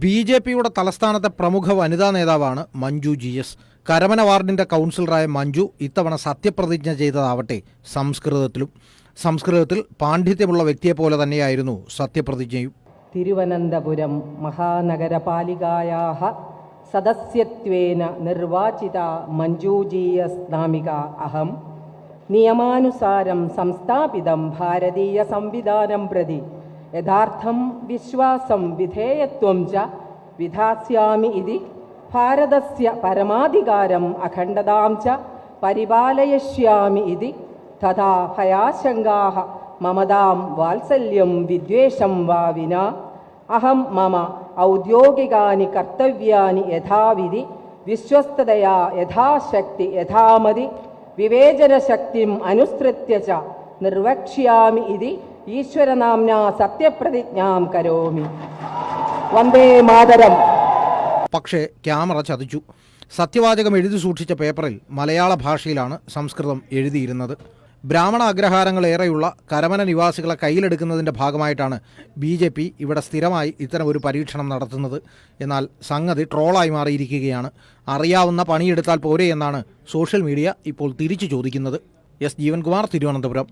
B J പിയുടെ തലസ്ഥാനത്തെ പ്രമുഖ വനിതാ നേതാവാണ് മഞ്ജു ജി എസ്. കരമന വാർഡിന്റെ കൗൺസിലറായ മഞ്ജു ഇത്തവണ സത്യപ്രതിജ്ഞ ചെയ്തതാവട്ടെ സംസ്കൃതത്തിലും. സംസ്കൃതത്തിൽ പാണ്ഡിത്യമുള്ള വ്യക്തിയെപ്പോലെ തന്നെയായിരുന്നു സത്യപ്രതിജ്ഞയും. തിരുവനന്തപുരം മഹാനഗരപാലികായ സദസ്യത്വേന നിർവാചിത മഞ്ജു ജി എസ് നാമിക അഹം. നിയമാനുസാരം സംസ്ഥാപിതം ഭാരതീയ സംവിധാനം പ്രതി യഥാർത്ഥം വിശ്വാസം വിധേയത്വം ച വിധാസ്യാമി ഇതി ഭാരതസ്യ പരമാധികാരം അഖണ്ഡതാം ച പരിപാലയിഷ്യാമി ഇതി തഥാ ഭയാശങ്കാ മമതാം വാത്സല്യം വിദ്വേഷം വാ വിന. അഹം മമ ഔദ്യോഗികാനി കർത്തവ്യാനി യഥാവിധി വിശ്വസ്തതയാ യഥാശക്തി യഥാമതി വിവേചനശക്തിം അനുസൃത്യ ച നിർവക്ഷ്യാമി ഇതി ഈശ്വരനാംനാ സത്യപ്രതിജ്ഞാം കരോമി. വന്ദേ മാതരം. പക്ഷേ ക്യാമറ ചതിച്ചു. സത്യവാചകം എഴുതി സൂക്ഷിച്ച പേപ്പറിൽ മലയാള ഭാഷയിലാണ് സംസ്കൃതം എഴുതിയിരുന്നത്. ബ്രാഹ്മണ അഗ്രഹാരങ്ങളേറെയുള്ള കരമന നിവാസികളെ കയ്യിലെടുക്കുന്നതിന്റെ ഭാഗമായിട്ടാണ് ബി ജെ പി ഇവിടെ സ്ഥിരമായി ഇത്തരം ഒരു പരീക്ഷണം നടത്തുന്നത്. എന്നാൽ സംഗതി ട്രോളായി മാറിയിരിക്കുകയാണ്. അറിയാവുന്ന പണിയെടുത്താൽ പോരെ എന്നാണ് സോഷ്യൽ മീഡിയ ഇപ്പോൾ തിരിച്ചു ചോദിക്കുന്നത്. എസ് ജീവൻകുമാർ തിരുവനന്തപുരം.